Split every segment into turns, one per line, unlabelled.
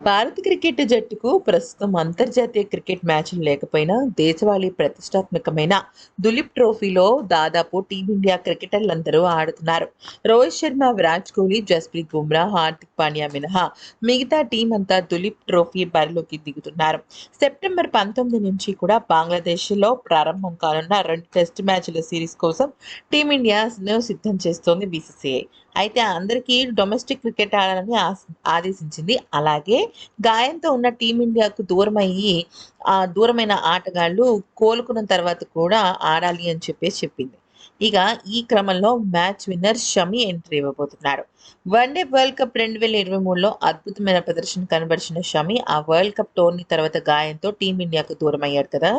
భారత క్రికెట్ జట్టుకు ప్రస్తుతం అంతర్జాతీయ క్రికెట్ మ్యాచ్లు లేకపోయినా దేశవాళీ ప్రతిష్టాత్మకమైన దులీప్ ట్రోఫీలో దాదాపు టీమిండియా క్రికెటర్లందరూ ఆడుతున్నారు. రోహిత్ శర్మ విరాట్ కోహ్లీ జస్ప్రీత్ బుమ్రా హార్దిక్ పాండ్యా మినహా మిగతా టీం అంతా దులీప్ ట్రోఫీ బరిలోకి దిగుతున్నారు. సెప్టెంబర్ పంతొమ్మిది నుంచి కూడా బంగ్లాదేశ్లో ప్రారంభం కానున్న రెండు టెస్ట్ మ్యాచ్ల సిరీస్ కోసం టీమిండియాను సిద్ధం చేస్తోంది బీసీసీఐ. అయితే అందరికీ డొమెస్టిక్ క్రికెట్ ఆడాలని ఆదేశించింది. అలాగే గాయంతో ఉన్న టీమిండియాకు దూరమయ్యి ఆ దూరమైన ఆటగాళ్ళు కోలుకున్న తర్వాత కూడా ఆడాలి అని చెప్పేసి చెప్పింది. ఇక ఈ క్రమంలో మ్యాచ్ విన్నర్ షమి ఎంట్రీ ఇవ్వబోతున్నాడు. వన్డే వరల్డ్ కప్ రెండు వేల ఇరవై మూడులో అద్భుతమైన ప్రదర్శన కనబరిచిన షమి ఆ వరల్డ్ కప్ టోర్నీ తర్వాత గాయంతో టీమిండియాకు దూరం అయ్యాడు కదా.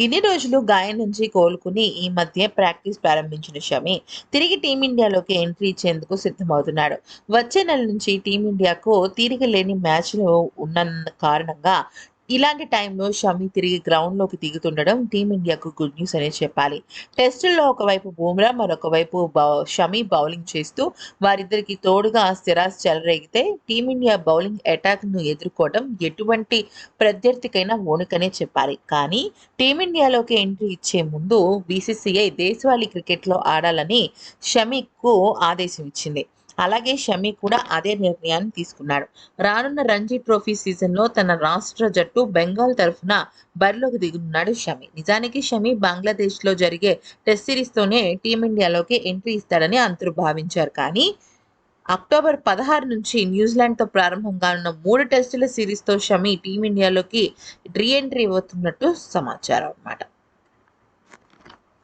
ఇన్ని రోజులు గాయం నుంచి కోలుకుని ఈ మధ్య ప్రాక్టీస్ ప్రారంభించిన షమి తిరిగి టీమిండియాలోకి ఎంట్రీ ఇచ్చేందుకు సిద్ధమవుతున్నాడు. వచ్చే నెల నుంచి టీమిండియాకు తీరిక లేని మ్యాచ్లు ఉన్న కారణంగా ఇలాంటి టైంలో షమి తిరిగి గ్రౌండ్లోకి దిగుతుండడం టీమిండియాకు గుడ్ న్యూస్ అనే చెప్పాలి. టెస్టుల్లో ఒకవైపు బూమ్రా మరొక వైపు బౌ షమి బౌలింగ్ చేస్తూ వారిద్దరికి తోడుగా సిరాజ్ చెలరేగితే టీమిండియా బౌలింగ్ అటాక్ను ఎదుర్కోవడం ఎటువంటి ప్రత్యర్థికైనా ఓణికనే చెప్పాలి. కానీ టీమిండియాలోకి ఎంట్రీ ఇచ్చే ముందు బీసీసీఐ దేశవాళీ క్రికెట్లో ఆడాలని షమికు ఆదేశం ఇచ్చింది. అలాగే షమి కూడా అదే నిర్ణయాన్ని తీసుకున్నాడు. రానున్న రంజీ ట్రోఫీ సీజన్లో తన రాష్ట్ర జట్టు బెంగాల్ తరఫున బరిలోకి దిగుతున్నాడు షమి. నిజానికి షమి బంగ్లాదేశ్లో జరిగే టెస్ట్ సిరీస్తోనే టీమిండియాలోకి ఎంట్రీ ఇస్తాడని అందరూ భావించారు. కానీ అక్టోబర్ పదహారు నుంచి న్యూజిలాండ్తో ప్రారంభం కానున్న మూడు టెస్టుల సిరీస్తో షమి టీమిండియాలోకి రీ ఎంట్రీ సమాచారం అన్నమాట.